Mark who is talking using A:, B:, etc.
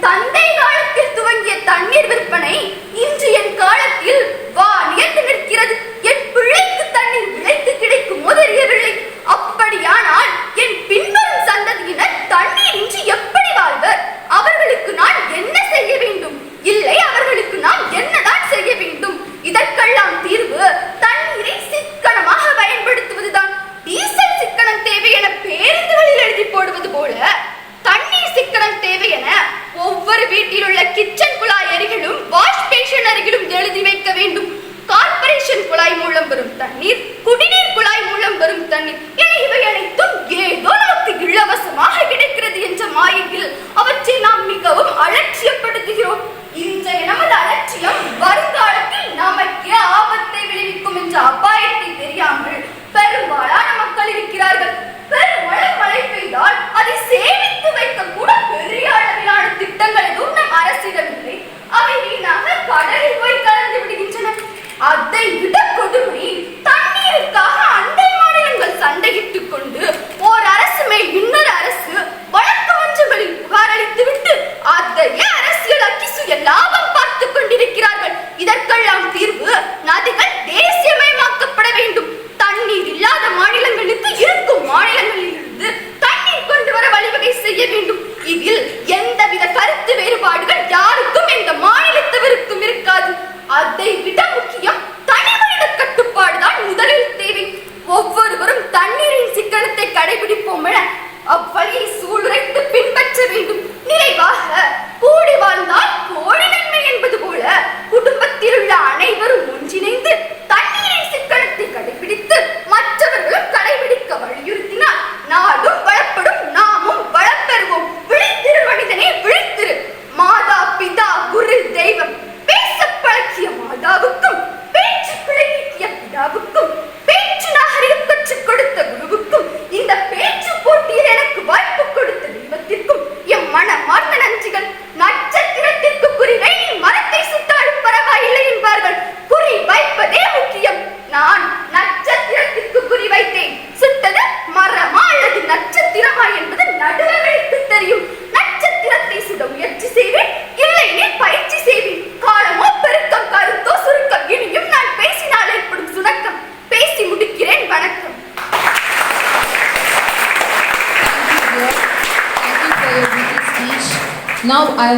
A: தந்தை காலத்தில் துவங்கிய தண்ணீர் விற்பனை இன்று என் காலத்தில் குழாய் மூலம் வரும் தண்ணீர் குடிநீர் குழாய் மூலம் வரும் தண்ணீர். இவை அனைத்தும் ஏதோ நமக்கு இலவசமா இதற்கெல்லாம் தீர்வு நதிகள்
B: Now I